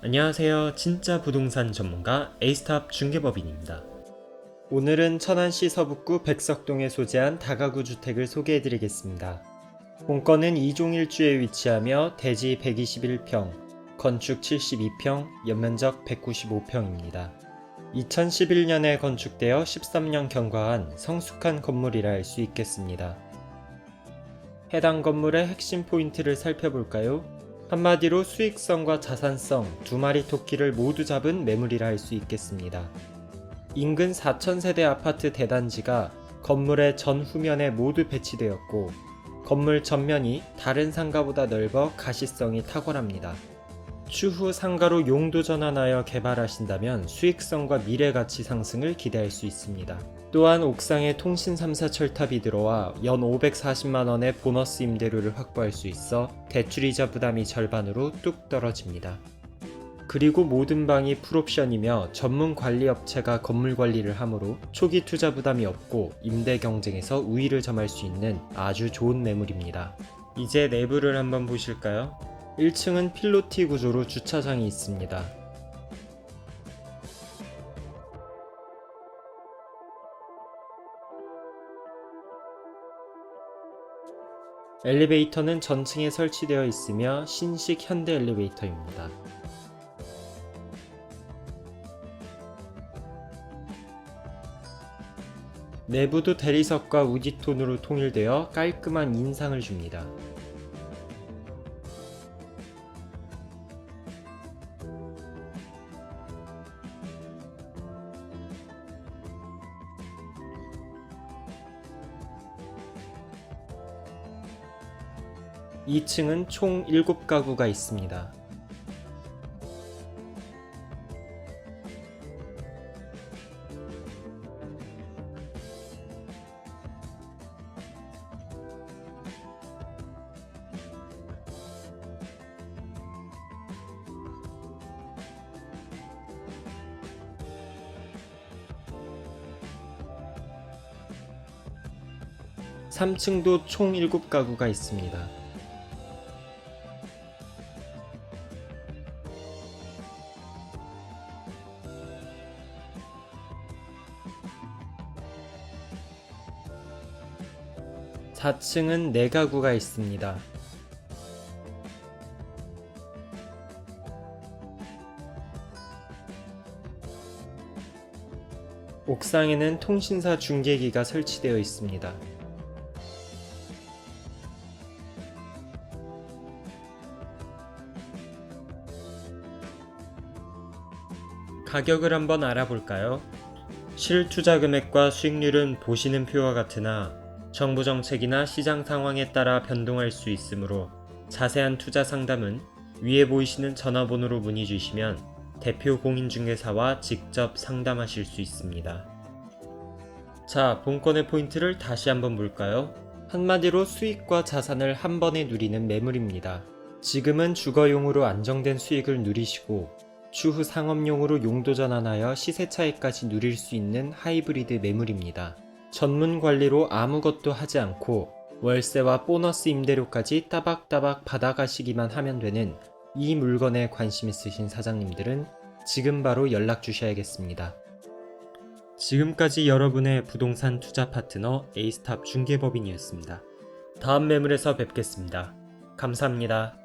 안녕하세요. 진짜 부동산 전문가 에이스탑 중개법인입니다. 오늘은 천안시 서북구 백석동에 소재한 다가구 주택을 소개해드리겠습니다. 본건은 2종 1주에 위치하며 대지 121평, 건축 72평, 연면적 195평입니다. 2011년에 건축되어 13년 경과한 성숙한 건물이라 할 수 있겠습니다. 해당 건물의 핵심 포인트를 살펴볼까요? 한마디로 수익성과 자산성 두 마리 토끼를 모두 잡은 매물이라 할 수 있겠습니다. 인근 4,000세대 아파트 대단지가 건물의 전 후면에 모두 배치되었고 건물 전면이 다른 상가보다 넓어 가시성이 탁월합니다. 추후 상가로 용도 전환하여 개발하신다면 수익성과 미래 가치 상승을 기대할 수 있습니다. 또한 옥상에 통신 3사 철탑이 들어와 연 540만원의 보너스 임대료를 확보할 수 있어 대출이자 부담이 절반으로 뚝 떨어집니다. 그리고 모든 방이 풀옵션이며 전문 관리 업체가 건물 관리를 하므로 초기 투자 부담이 없고 임대 경쟁에서 우위를 점할 수 있는 아주 좋은 매물입니다. 이제 내부를 한번 보실까요? 1층은 필로티 구조로 주차장이 있습니다. 엘리베이터는 전층에 설치되어 있으며 신식 현대 엘리베이터입니다. 내부도 대리석과 우지톤으로 통일되어 깔끔한 인상을 줍니다. (2층은) 총 7가구가 있습니다. (3층도) 총 7가구가 있습니다. (4층은) 4가구가 있습니다. 옥상에는 통신사 중계기가 설치되어 있습니다. 가격을 한번 알아볼까요? 실투자 금액과 수익률은 보시는 표와 같으나 정부 정책이나 시장 상황에 따라 변동할 수 있으므로 자세한 투자 상담은 위에 보이시는 전화번호로 문의 주시면 대표 공인중개사와 직접 상담하실 수 있습니다. 자, 본건의 포인트를 다시 한번 볼까요? 한마디로 수익과 자산을 한 번에 누리는 매물입니다. 지금은 주거용으로 안정된 수익을 누리시고 추후 상업용으로 용도 전환하여 시세 차익까지 누릴 수 있는 하이브리드 매물입니다. 전문 관리로 아무것도 하지 않고 월세와 보너스 임대료까지 따박따박 받아가시기만 하면 되는 이 물건에 관심 있으신 사장님들은 지금 바로 연락 주셔야겠습니다. 지금까지 여러분의 부동산 투자 파트너 에이스탑 중개법인이었습니다. 다음 매물에서 뵙겠습니다. 감사합니다.